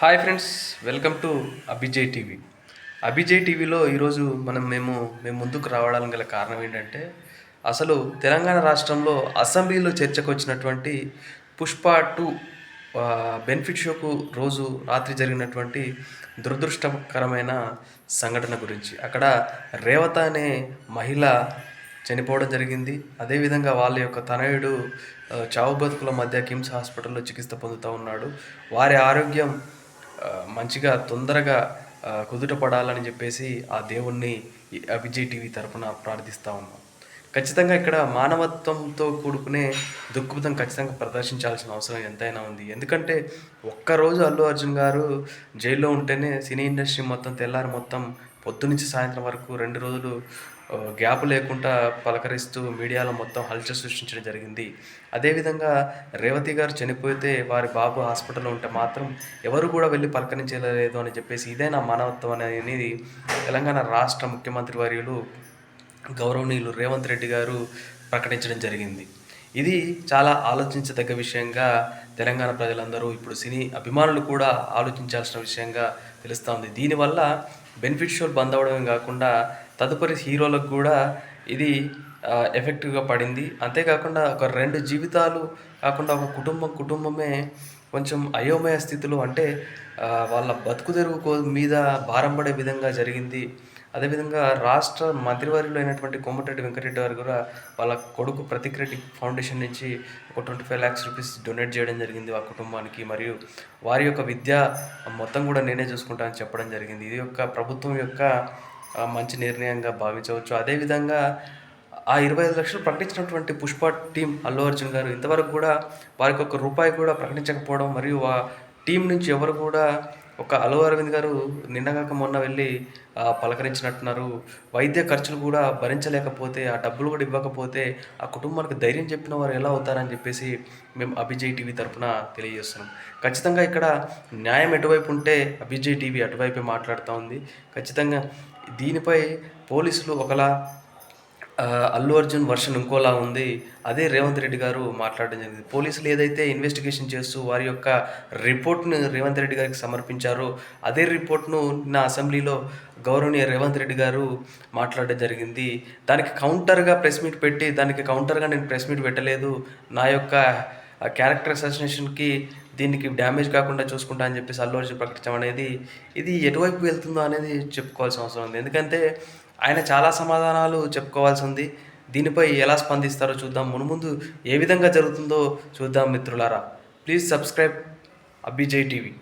Hi friends welcome to Abhijay TV. Abhijay టీవీలో ఈరోజు మనం మేము మేము ముందుకు రావడానికి గల కారణం ఏంటంటే అసలు తెలంగాణ రాష్ట్రంలో అసెంబ్లీలో చర్చకు వచ్చినటువంటి పుష్ప టూ బెనిఫిట్ షోకు రోజు రాత్రి జరిగినటువంటి దురదృష్టకరమైన సంఘటన గురించి. అక్కడ రేవత అనే మహిళ చనిపోవడం జరిగింది. అదేవిధంగా వాళ్ళ యొక్క తనయుడు చావు బతుకుల మధ్య కిమ్స్ హాస్పిటల్లో చికిత్స పొందుతూ ఉన్నాడు. వారి ఆరోగ్యం మంచిగా తొందరగా కుదుట పడాలని చెప్పేసి ఆ దేవుణ్ణి అభిజయ్ టీవీ తరఫున ప్రార్థిస్తూ ఉన్నాం. ఖచ్చితంగా ఇక్కడ మానవత్వంతో కూడుకునే దుఃఖితం ఖచ్చితంగా ప్రదర్శించాల్సిన అవసరం ఎంతైనా ఉంది. ఎందుకంటే ఒక్కరోజు అల్లు అర్జున్ గారు జైల్లో ఉంటేనే సినీ ఇండస్ట్రీ మొత్తం తెల్లారి మొత్తం పొద్దునుంచి సాయంత్రం వరకు రెండు రోజులు గ్యాప్ లేకుండా పలకరిస్తూ మీడియాలో మొత్తం హల్చల్ సృష్టించడం జరిగింది. అదేవిధంగా రేవతి గారు చనిపోతే వారి బాబు హాస్పిటల్లో ఉంటే మాత్రం ఎవరు కూడా వెళ్ళి పలకరించలేదు అని చెప్పేసి ఇదే నా మానవత్వం అనేది తెలంగాణ రాష్ట్ర ముఖ్యమంత్రి వర్యులు గౌరవనీయులు రేవంత్ రెడ్డి గారు ప్రకటించడం జరిగింది. ఇది చాలా ఆలోచించదగ్గ విషయంగా తెలంగాణ ప్రజలందరూ ఇప్పుడు సినీ అభిమానులు కూడా ఆలోచించాల్సిన విషయంగా తెలుస్తోంది దీనివల్ల బెనిఫిట్ షోలు బంద్ అవడమే కాకుండా తదుపరి హీరోలకు కూడా ఇది ఎఫెక్టివ్గా పడింది. అంతేకాకుండా ఒక రెండు జీవితాలు కాకుండా ఒక కుటుంబం కుటుంబమే కొంచెం అయోమయ స్థితిలో అంటే వాళ్ళ బతుకు తెరువు మీద భారం పడే విధంగా జరిగింది. అదేవిధంగా రాష్ట్ర మంత్రివర్యులు అయినటువంటి కోమటిరెడ్డి వెంకటరెడ్డి గారు కూడా వాళ్ళ కొడుకు ప్రతీక్ రెడ్డి ఫౌండేషన్ నుంచి ఒక twenty five lakhs rupees donate చేయడం జరిగింది ఆ కుటుంబానికి. మరియు వారి యొక్క విద్య మొత్తం కూడా నేనే చూసుకుంటానని చెప్పడం జరిగింది. ఇది యొక్క ప్రభుత్వం యొక్క మంచి నిర్ణయంగా భావించవచ్చు. అదేవిధంగా ఆ ఇరవై ఐదు లక్షలు ప్రకటించినటువంటి పుష్ప టీం అల్లు అర్జున్ గారు ఇంతవరకు కూడా వారికి ఒక రూపాయి కూడా ప్రకటించకపోవడం మరియు ఆ టీం నుంచి ఎవరు కూడా ఒక అల్లు అరవింద్ గారు నిన్నగాక మొన్న వెళ్ళి పలకరించినట్టున్నారు. వైద్య ఖర్చులు కూడా భరించలేకపోతే ఆ డబ్బులు కూడా ఇవ్వకపోతే ఆ కుటుంబానికి ధైర్యం చెప్పిన వారు ఎలా అవుతారని చెప్పేసి మేము అభిజయ్ టీవీ తరఫున తెలియజేస్తున్నాం. ఖచ్చితంగా ఇక్కడ న్యాయం ఎటువైపు ఉంటే అభిజయ్ టీవీ అటువైపే మాట్లాడుతూ ఉంది. ఖచ్చితంగా దీనిపై పోలీసులు ఒకలా అల్లు అర్జున్ వర్షన్ ఇంకోలా ఉంది. అదే రేవంత్ రెడ్డి గారు మాట్లాడడం జరిగింది. పోలీసులు ఏదైతే ఇన్వెస్టిగేషన్ చేస్తూ వారి యొక్క రిపోర్ట్ను రేవంత్ రెడ్డి గారికి సమర్పించారో అదే రిపోర్ట్ను నా అసెంబ్లీలో గౌరవనీయ రేవంత్ రెడ్డి గారు మాట్లాడడం జరిగింది. దానికి కౌంటర్గా ప్రెస్ మీట్ పెట్టి దానికి కౌంటర్గా నేను ప్రెస్ మీట్ పెట్టలేదు. నా యొక్క క్యారెక్టర్ అసోసినేషన్కి దీనికి డ్యామేజ్ కాకుండా చూసుకుంటా అని చెప్పేసి అల్లు అర్జున్ ప్రకటించడం అనేది ఇది ఎటువైపు వెళ్తుందో అనేది చెప్పుకోవాల్సిన అవసరం ఉంది. ఎందుకంటే ఆయన చాలా సమాధానాలు చెప్పుకోవాల్సి ఉంది. దీనిపై ఎలా స్పందిస్తారో చూద్దాం. మునుముందు ఏ విధంగా జరుగుతుందో చూద్దాం మిత్రులారా. Please subscribe Abhijay TV.